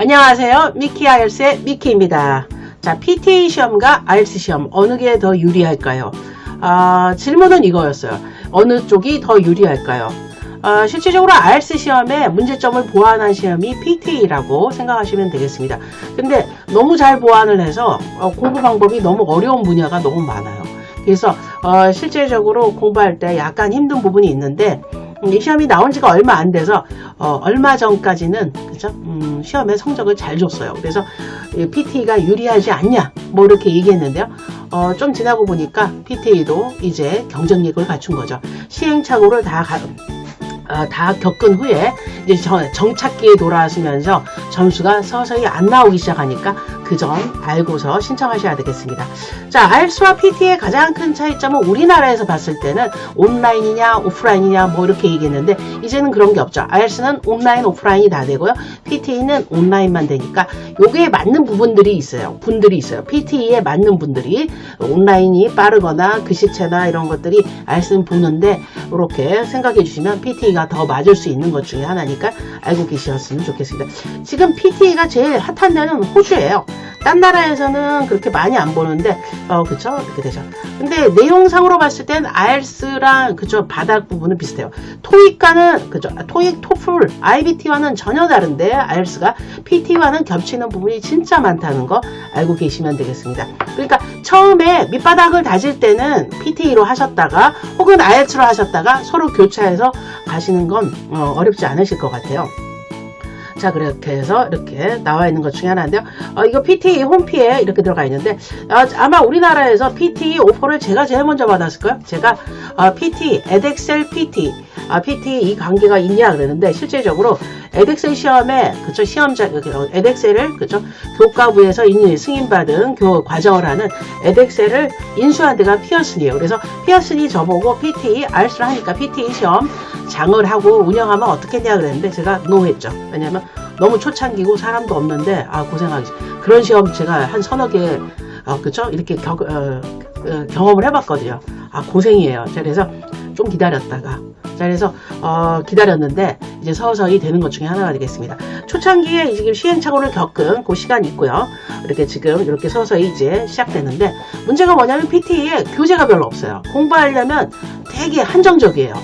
안녕하세요. 미키 아이엘스의 미키입니다. 자, PTA 시험과 IELTS 시험 어느 게 더 유리할까요? 아, 질문은 이거였어요. 어느 쪽이 더 유리할까요? 아, 실질적으로 IELTS 시험의 문제점을 보완한 시험이 PTA라고 생각하시면 되겠습니다. 근데 너무 잘 보완을 해서 어, 공부 방법이 너무 어려운 분야가 너무 많아요. 그래서 어, 실제적으로 공부할 때 약간 힘든 부분이 있는데 시험이 나온 지가 얼마 안 돼서 어, 얼마 전까지는 그죠? 음, 시험에 성적을 잘 줬어요. 그래서 PT가 유리하지 않냐 뭐 이렇게 얘기했는데요. 어, 좀 지나고 보니까 PT도 이제 경쟁력을 갖춘 거죠. 시행착오를 다 가- 어, 다 겪은 후에 이제 정- 정착기에 돌아서면서 점수가 서서히 안 나오기 시작하니까 그 점 알고서 신청하셔야 되겠습니다. 자, IELTS와 PT의 가장 큰 차이점은 우리나라에서 봤을 때는 온라인이냐 오프라인이냐 뭐 이렇게 얘기했는데 이제는 그런 게 없죠. IELTS는 온라인 오프라인이 다 되고요. PT는 온라인만 되니까 요게 맞는 부분들이 있어요. 분들이 있어요. PT에 맞는 분들이 온라인이 빠르거나 글씨체나 이런 것들이 IELTS는 보는데 이렇게 생각해 주시면 PT가 더 맞을 수 있는 것 중에 하나니까 알고 계셨으면 좋겠습니다. 지금 PT가 제일 핫한 데는 호주예요. 딴 나라에서는 그렇게 많이 안 보는데 어 그쵸 이렇게 되죠. 근데 내용상으로 봤을 땐 IELTS랑 그죠 바닥 부분은 비슷해요. 토익과는 그죠 토익 토플 IBT와는 전혀 다른데 IELTS가 PT와는 겹치는 부분이 진짜 많다는 거 알고 계시면 되겠습니다. 그러니까 처음에 밑바닥을 다질 때는 PT로 하셨다가 혹은 IELTS로 하셨다가 서로 교차해서 가시는 건 어, 어렵지 않으실 것 같아요. 자 그렇게 해서 이렇게 나와 있는 것 중에 하나인데요. 어, 이거 PT 홈피에 이렇게 들어가 있는데 아, 마 우리나라에서 PT 오퍼를 제가 제일 먼저 받았을 거예요. 제가 어, PT, 에덱셀 PT, 아, PT 이 관계가 있냐 그러는데 실제적으로 에덱셀 시험에 그쵸 시험자 어, 에덱셀을 그쵸 교과부에서 인- 승인받은 교 과정을 하는 에덱셀을 인수한 데가 피어슨이에요. 그래서 피어슨이 저보고 PT 알스를 하니까 PT 시험 장을 하고 운영하면 어떻겠냐 그랬는데 제가 노했죠. 왜냐면 너무 초창기고 사람도 없는데 아 고생하기 그런 시험 제가 한 서너 개 어, 그쵸 이렇게 겨, 어, 어, 경험을 해봤거든요. 아 고생이에요. 자, 그래서 좀 기다렸다가 자 그래서 어, 기다렸는데 이제 서서히 되는 것 중에 하나가 되겠습니다. 초창기에 지금 시행착오를 겪은 그 시간이 있고요. 이렇게 지금 이렇게 서서히 이제 시작되는데 문제가 뭐냐면 PT에 교재가 별로 없어요. 공부하려면 되게 한정적이에요.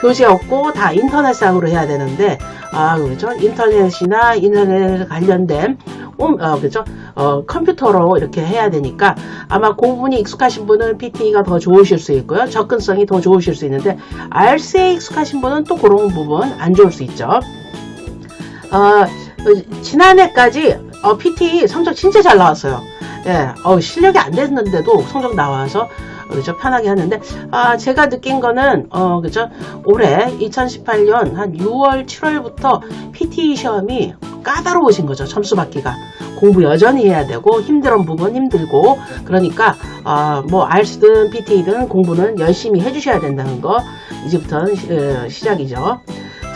교재 없고 다 인터넷상으로 해야 되는데 아 그렇죠 인터넷이나 인터넷에 관련된 홈, 어, 그죠? 어, 컴퓨터로 이렇게 해야 되니까 아마 그 부분이 익숙하신 분은 PT가 더 좋으실 수 있고요. 접근성이 더 좋으실 수 있는데 RC에 익숙하신 분은 또 그런 부분 안 좋을 수 있죠. 어, 어, 지난해까지 어, PT 성적 진짜 잘 나왔어요. 예, 어, 실력이 안 됐는데도 성적 나와서 어, 그죠? 편하게 하는데 아 제가 느낀 거는 어 그죠? 올해 2018년 한 6월 7월부터 PT 시험이 까다로우신 거죠 점수 받기가 공부 여전히 해야 되고 힘든 부분 힘들고 그러니까 아뭐 알스든 PT든 공부는 열심히 해주셔야 된다는 거 이제부터는 시- 어, 시작이죠.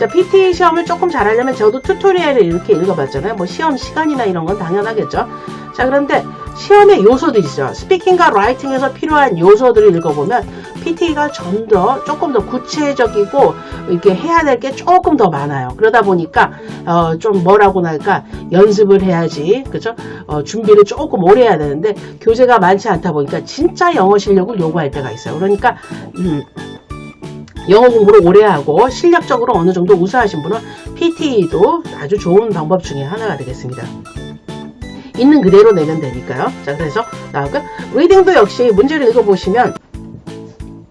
자, PT 시험을 조금 잘하려면 저도 튜토리얼을 이렇게 읽어봤잖아요. 뭐 시험 시간이나 이런 건 당연하겠죠. 자, 그런데 시험의 요소들이 있어요. 스피킹과 라이팅에서 필요한 요소들을 읽어보면 PT가 좀 더 조금 더 구체적이고 이렇게 해야 될 게 조금 더 많아요. 그러다 보니까 어, 좀 뭐라고 할까 연습을 해야지, 그죠? 어, 준비를 조금 오래 해야 되는데 교재가 많지 않다 보니까 진짜 영어 실력을 요구할 때가 있어요. 그러니까 음, 영어 공부를 오래 하고 실력적으로 어느 정도 우수하신 분은 PT도 아주 좋은 방법 중에 하나가 되겠습니다. 있는 그대로 내면 되니까요. 자, 그래서 나오고 리딩도 역시 문제를 읽어보시면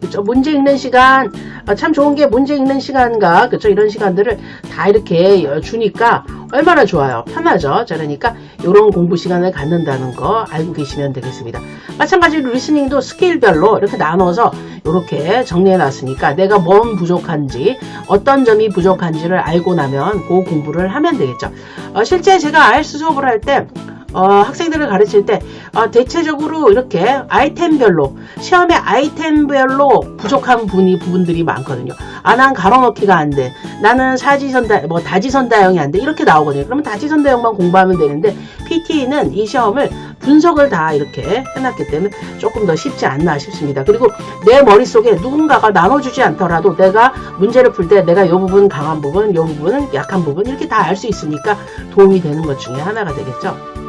그쵸? 문제 읽는 시간 아, 참 좋은 게 문제 읽는 시간과 그쵸? 이런 시간들을 다 이렇게 어, 주니까 얼마나 좋아요. 편하죠. 자, 그러니까 이런 공부 시간을 갖는다는 거 알고 계시면 되겠습니다. 마찬가지로 리스닝도 스킬별로 이렇게 나눠서 이렇게 정리해 놨으니까 내가 뭔 부족한지 어떤 점이 부족한지를 알고 나면 그 공부를 하면 되겠죠. 어, 실제 제가 IELTS 수업을 할때 어, 학생들을 가르칠 때 어, 대체적으로 이렇게 아이템별로 시험에 아이템별로 부족한 분이 부분들이 많거든요. 아, 난 가로넣기가 안 돼. 나는 사지선다 뭐 다지선다형이 안 돼. 이렇게 나오거든요. 그러면 다지선다형만 공부하면 되는데 PT는 이 시험을 분석을 다 이렇게 해놨기 때문에 조금 더 쉽지 않나 싶습니다. 그리고 내 머릿속에 누군가가 나눠주지 않더라도 내가 문제를 풀 때 내가 이 부분 강한 부분, 이 부분은 약한 부분 이렇게 다 알 수 있으니까 도움이 되는 것 중에 하나가 되겠죠.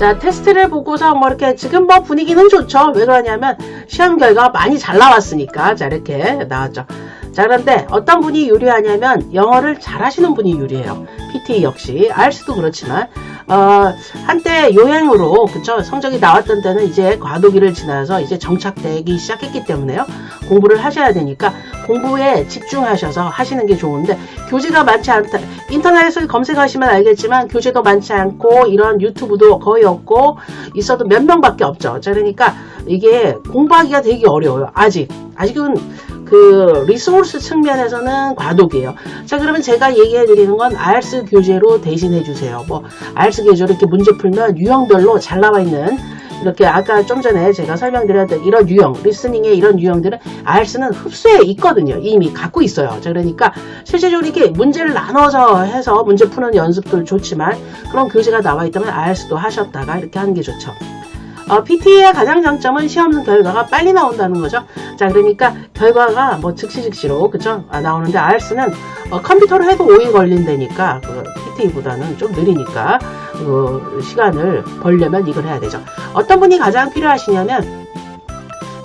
자, 테스트를 보고서 뭐 이렇게 지금 뭐 분위기는 좋죠. 왜 그러냐면 시험 결과가 많이 잘 나왔으니까. 자, 이렇게 나왔죠. 자, 그런데 어떤 분이 유리하냐면 영어를 잘하시는 분이 유리해요. PT 역시. 알스도 그렇지만, 어, 한때 요행으로, 그쵸. 성적이 나왔던 때는 이제 과도기를 지나서 이제 정착되기 시작했기 때문에요. 공부를 하셔야 되니까 공부에 집중하셔서 하시는 게 좋은데 교재가 많지 않다. 인터넷에서 검색하시면 알겠지만 교재도 많지 않고 이런 유튜브도 거의 없고 있어도 몇 명밖에 없죠. 자, 그러니까 이게 공부하기가 되게 어려워요. 아직. 아직은 그 리소ur스 측면에서는 과도기예요. 자, 그러면 제가 얘기해 드리는 건 알스 교재로 대신해 주세요. 뭐 알스 교재로 이렇게 문제 풀면 유형별로 잘 나와 있는 이렇게 아까 좀 전에 제가 설명드렸던 이런 유형, 리스닝의 이런 유형들은 알스는 흡수해 있거든요. 이미 갖고 있어요. 자, 그러니까 실제적으로 이렇게 문제를 나눠서 해서 문제 푸는 연습도 좋지만 그런 교재가 나와 있다면 알스도 하셨다가 이렇게 하는 게 좋죠. 어, PT의 가장 장점은 시험 결과가 빨리 나온다는 거죠. 자, 그러니까 결과가 뭐 즉시 즉시로 그죠? 아, 나오는데 RS는 어, 컴퓨터로 해도 5일 걸린다니까 그 PT보다는 좀 느리니까 그 시간을 벌려면 이걸 해야 되죠. 어떤 분이 가장 필요하시냐면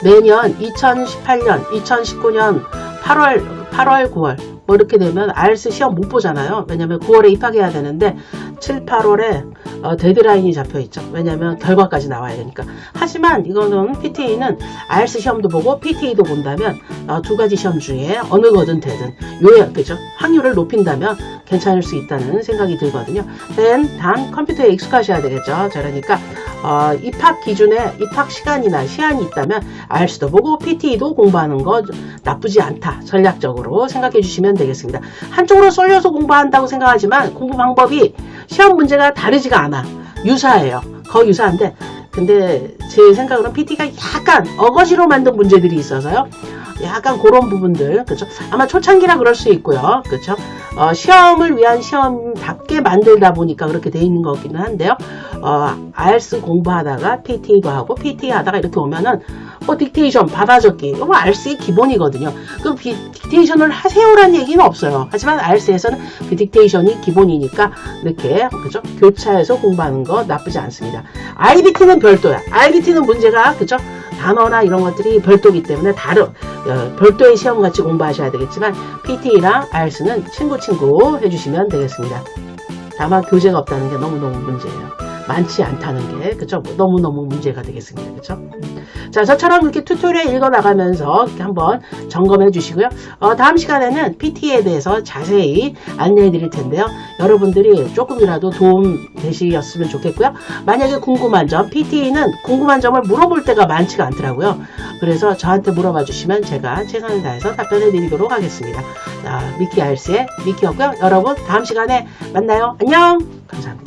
매년 2018년, 2019년 8월, 8월, 9월 뭐 이렇게 되면 RS 시험 못 보잖아요. 왜냐면 9월에 입학해야 되는데 7, 8월에 어, 데드라인이 잡혀 있죠. 왜냐면 결과까지 나와야 되니까. 하지만 이거는 PT는 IELTS 시험도 보고 PT도 본다면 어, 두 가지 시험 중에 어느 거든 되든 요약 그죠? 확률을 높인다면 괜찮을 수 있다는 생각이 들거든요. 단, 단 컴퓨터에 익숙하셔야 되겠죠. 자, 그러니까 어, 입학 기준에 입학 시간이나 시한이 있다면 IELTS도 보고 PT도 공부하는 거 나쁘지 않다. 전략적으로 생각해 주시면 되겠습니다. 한쪽으로 쏠려서 공부한다고 생각하지만 공부 방법이 시험 문제가 다르지가 않아. 유사해요. 거의 유사한데 근데 제 생각으로는 PT가 약간 어거지로 만든 문제들이 있어서요. 약간 그런 부분들, 그렇죠? 아마 초창기라 그럴 수 있고요, 그렇죠? 어, 시험을 위한 시험답게 만들다 보니까 그렇게 돼 있는 거기는 한데요. 어, IELTS 공부하다가 PT도 하고 PT 하다가 이렇게 오면은 뭐 딕테이션 받아 적기 이거 뭐 IELTS의 기본이거든요. 그 비- 딕테이션을 하세요라는 얘기는 없어요. 하지만 IELTS에서는 그 딕테이션이 기본이니까 이렇게 그죠? 교차해서 공부하는 거 나쁘지 않습니다. IBT는 별도야. IBT는 문제가 그죠? 단어나 이런 것들이 별도이기 때문에 다른 어, 별도의 시험 같이 공부하셔야 되겠지만 PT랑 IELTS는 친구 친구 해주시면 되겠습니다. 다만 교재가 없다는 게 너무너무 문제예요. 많지 않다는 게 그죠? 너무너무 문제가 되겠습니다. 그죠? 자, 저처럼 이렇게 튜토리얼 읽어 나가면서 한번 점검해 주시고요. 어, 다음 시간에는 PT에 대해서 자세히 안내해 드릴 텐데요. 여러분들이 조금이라도 도움 되시었으면 좋겠고요. 만약에 궁금한 점, PT는 궁금한 점을 물어볼 때가 많지가 않더라고요. 그래서 저한테 물어봐 주시면 제가 최선을 다해서 답변해 드리도록 하겠습니다. 자, 미키 알스의 미키였고요. 여러분, 다음 시간에 만나요. 안녕! 감사합니다.